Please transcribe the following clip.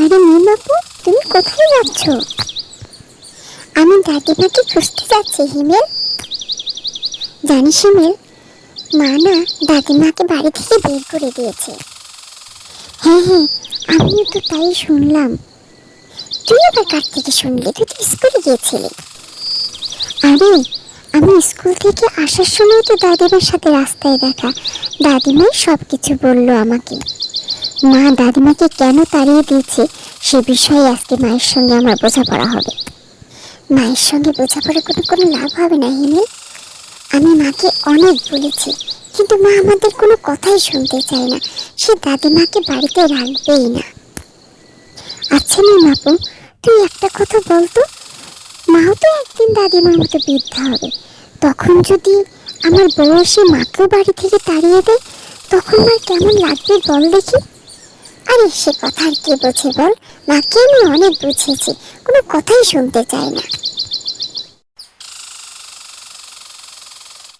আপু তুমি কোথায় যাচ্ছ? আমি দাদিমাকে খুঁজতে যাচ্ছি, হিমেল। জানিস হিমেল, মা না দাদিমাকে বাড়ি থেকে বের করে দিয়েছে। হ্যাঁ হ্যাঁ আমিও তো তাই শুনলাম। তুই আবার কার থেকে শুনলি? তুই তো স্কুলে গিয়েছিলি। আরে, আমি স্কুল থেকে আসার সময় তো দাদিমার সাথে রাস্তায় দেখা। দাদিমাই সব কিছু বলল আমাকে। মা দাদিমাকে কেন তাড়িয়ে দিয়েছে সে বিষয়ে আজকে মায়ের সঙ্গে আমার বোঝাপড়া হবে। মায়ের সঙ্গে বোঝাপড়া করে কোনো লাভ হবে না হিমেল আমি মাকে অনেক বলেছি, কিন্তু মা আমাদের কোনো কথাই শুনতে চায় না। সে দাদিমাকে বাড়িতে রাখবেই না। আচ্ছা নিমাপু তুই একটা কথা বলতো মাও তো একদিন দাদিমার মতো বৃদ্ধা হবে। তখন যদি আমার বয়সে মাকেও বাড়ি থেকে তাড়িয়ে দেয়, তখন মার কেমন লাগবে বল দেখি। আরে সে কথা আর কে বোঝে বল? মাকে আমি অনেক বুঝিয়েছি। কোনো কথাই শুনতে চায় না।